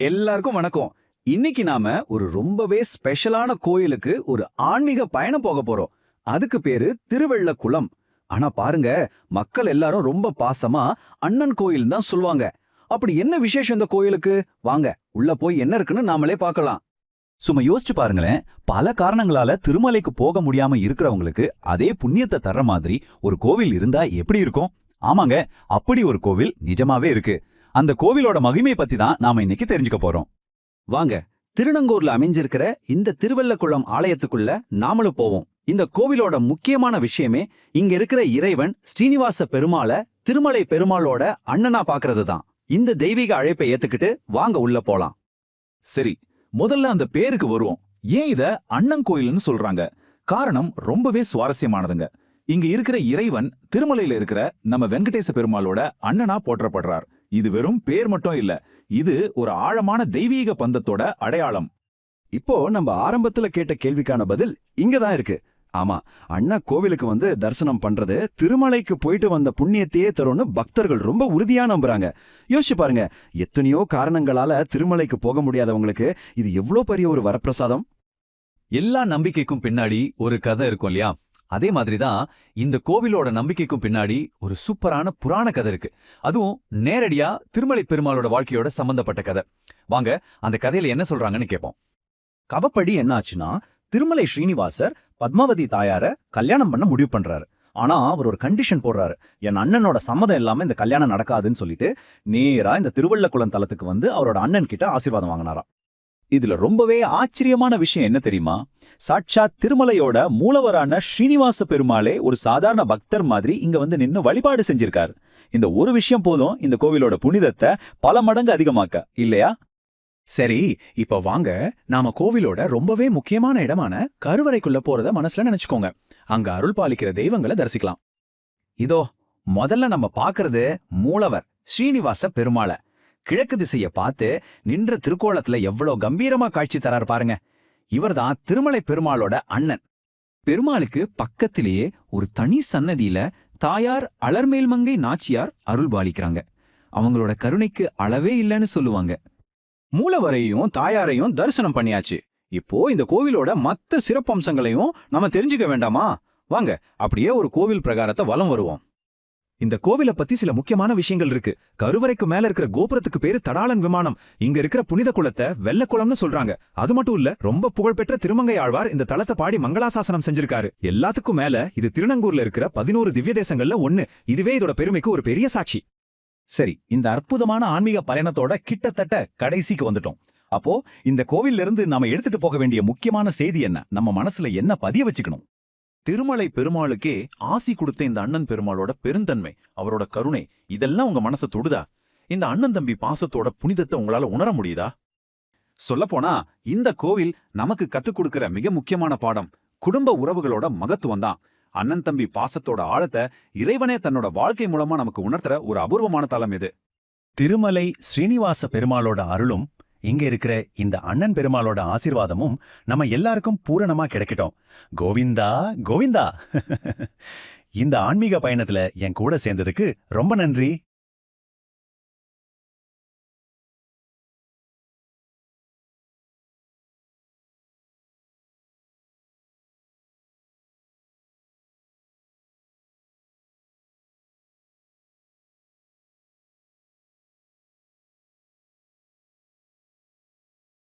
எல்லாருக்கும் வணக்கம். இன்னைக்கு நாம ஒரு ரொம்பவே ஸ்பெஷலான கோயிலுக்கு ஒரு ஆன்மீக பயணம் போக போறோம். அதுக்கு பேரு திருவெள்ளக்குளம். ஆனா பாருங்க மக்கள் எல்லாரும் ரொம்ப பாசமா அண்ணன் கோயில் தான் சொல்லுவாங்க. அப்படி என்ன விசேஷம் இந்த கோயிலுக்கு? வாங்க உள்ள போய் என்ன இருக்குன்னு நாமளே பார்க்கலாம். சும்மா யோசிச்சு பாருங்களேன் பல காரணங்களால திருமலைக்கு போக முடியாம இருக்கிறவங்களுக்கு அதே புண்ணியத்தை தர்ற மாதிரி ஒரு கோவில் இருந்தா எப்படி இருக்கும்? ஆமாங்க அப்படி ஒரு கோவில் நிஜமாவே இருக்கு. அந்த கோவிலோட மகிமை பத்தி தான் நாம இன்னைக்கு தெரிஞ்சுக்க போறோம். வாங்க திருநங்கூர்ல அமைஞ்சிருக்கிற இந்த திருவல்லக்குளம் ஆலயத்துக்குள்ள நாமளும் போவோம். இந்த கோவிலோட முக்கியமான விஷயமே இங்க இருக்கிற இறைவன் ஸ்ரீனிவாச பெருமாளை திருமலை பெருமாளோட அண்ணனா பாக்குறது தான் இந்த தெய்வீக அழைப்பை ஏத்துக்கிட்டு வாங்க உள்ள போலாம். சரி முதல்ல அந்த பேருக்கு வருவோம். ஏன் இத அண்ணன் கோயில்னு சொல்றாங்க? காரணம் ரொம்பவே சுவாரஸ்யமானதுங்க. இங்க இருக்கிற இறைவன் திருமலையில இருக்கிற நம்ம வெங்கடேச பெருமாளோட அண்ணனா போற்றப்படுறார். இது வெறும் பேர் மட்டும் இல்ல இது ஒரு ஆழமான தெய்வீக பந்தத்தோட அடையாளம். இப்போ நம்ம ஆரம்பத்துல கேட்ட கேள்விக்கான பதில் இங்க தான் இருக்கு. ஆமா அண்ணா கோவிலுக்கு வந்து தரிசனம் பண்றது திருமலைக்கு போயிட்டு வந்த புண்ணியத்தையே தரும்னு பக்தர்கள் ரொம்ப உறுதியா நம்புறாங்க. யோசிச்சு பாருங்க எத்தனையோ காரணங்களால திருமலைக்கு போக முடியாதவங்களுக்கு இது எவ்வளோ பெரிய ஒரு வரப்பிரசாதம்? எல்லா நம்பிக்கைக்கும் பின்னாடி ஒரு கதை இருக்கும் இல்லையா? அதே மாதிரி தான் இந்த கோவிலோட நம்பிக்கைக்கும் பின்னாடி ஒரு சூப்பரான புராண கதை இருக்கு. அதுவும் நேரடியா திருமலை பெருமாளோட வாழ்க்கையோட சம்பந்தப்பட்ட கதை. வாங்க அந்த கதையில என்ன சொல்றாங்கன்னு கேட்போம் கவப்படி என்ன ஆச்சுன்னா திருமலை ஸ்ரீனிவாசர் பத்மாவதி தாயார கல்யாணம் பண்ண முடிவு பண்றாரு. ஆனா அவர் ஒரு கண்டிஷன் போடுறாரு. என் அண்ணனோட சம்மதம் இல்லாம இந்த கல்யாணம் நடக்காதுன்னு சொல்லிட்டு நேரா இந்த திருவள்ளக்குளம் தலத்துக்கு வந்து அவரோட அண்ணன் கிட்ட ஆசீர்வாதம் வாங்கினாராம். இதுல ரொம்பவே ஆச்சரியமான விஷயம் என்ன தெரியுமா? சாட்சாத் திருமலையோட மூலவரான ஸ்ரீனிவாச பெருமாளே ஒரு சாதாரண பக்தர் மாதிரி இங்க வந்து நின்னு வழிபாடு செஞ்சிருக்காரு. இந்த ஒரு விஷயம் போதும் இந்த கோவிலோட புனிதத்தை பல மடங்கு அதிகமாக்க இல்லையா? சரி இப்ப வாங்க நாம கோவிலோட ரொம்பவே முக்கியமான இடமான கருவறைக்குள்ள போறத மனசுல நினைச்சுக்கோங்க. அங்க அருள் பாலிக்கிற தெய்வங்களை தரிசிக்கலாம். இதோ முதல்ல நம்ம பாக்குறது மூலவர் ஸ்ரீனிவாச பெருமாள. கிழக்கு திசைய பார்த்து நின்ற திருக்கோலத்துல எவ்வளோ கம்பீரமா காட்சி தரார் பாருங்க. இவர்தான் திருமலை பெருமாளோட அண்ணன். பெருமாளுக்கு பக்கத்திலேயே ஒரு தனி சன்னதியில தாயார் அலர்மேல்மங்கை நாச்சியார் அருள் பாலிக்கிறாங்க. அவங்களோட கருணைக்கு அளவே இல்லைன்னு சொல்லுவாங்க. மூலவரையும் தாயாரையும் தரிசனம் பண்ணியாச்சு. இப்போ இந்த கோவிலோட மத்த சிறப்பம்சங்களையும் நம்ம தெரிஞ்சுக்க வேண்டாமா? வாங்க அப்படியே ஒரு கோவில் பிரகாரத்தை வலம் வருவோம். இந்த கோவில பத்தி சில முக்கியமான விஷயங்கள் இருக்கு. கருவறைக்கு மேல இருக்கிற கோபுரத்துக்கு பேரு தடாலன் விமானம். இங்க இருக்கிற புனித குளத்தை வெள்ளக்குளம்னு சொல்றாங்க. அது மட்டும் இல்ல ரொம்ப புகழ்பெற்ற திருமங்கை ஆழ்வார் இந்த தளத்தை பாடி மங்களாசாசனம் செஞ்சிருக்காரு. எல்லாத்துக்கும் மேல இது திருநங்கூர்ல இருக்கிற பதினோரு திவ்ய தேசங்கள்ல ஒண்ணு. இதுவே இதோட பெருமைக்கு ஒரு பெரிய சாட்சி. சரி இந்த அற்புதமான ஆன்மீக பயணத்தோட கிட்டத்தட்ட கடைசிக்கு வந்துட்டோம். அப்போ இந்த கோவில்ல இருந்து நாம எடுத்துட்டு போக வேண்டிய முக்கியமான செய்தி என்ன? நம்ம மனசுல என்ன பதிய வச்சுக்கணும்? திருமலை பெருமாளுக்கே ஆசி கொடுத்த இந்த அண்ணன் பெருமாளோட பெருந்தன்மை அவரோட கருணை இதெல்லாம் உங்க மனசை தொடுதா? இந்த அண்ணன் தம்பி பாசத்தோட புனிதத்தை உங்களால உணர முடியுதா? சொல்லப்போனா இந்த கோவில் நமக்கு கத்துக் கொடுக்கிற மிக முக்கியமான பாடம். குடும்ப உறவுகளோட மகத்துவம் தான். அண்ணன் தம்பி பாசத்தோட ஆழத்தை இறைவனே தன்னோட வாழ்க்கை மூலமா நமக்கு உணர்த்துற ஒரு அபூர்வமான தலம் இது. திருமலை ஸ்ரீனிவாச பெருமாளோட அருளும் இங்க இருக்கிற இந்த அண்ணன் பெருமாளோட ஆசிர்வாதமும் நம்ம எல்லாருக்கும் பூரணமா கிடைக்கட்டும். கோவிந்தா கோவிந்தா. இந்த ஆன்மீக பயணத்துல என் கூட சேர்ந்ததுக்கு ரொம்ப நன்றி.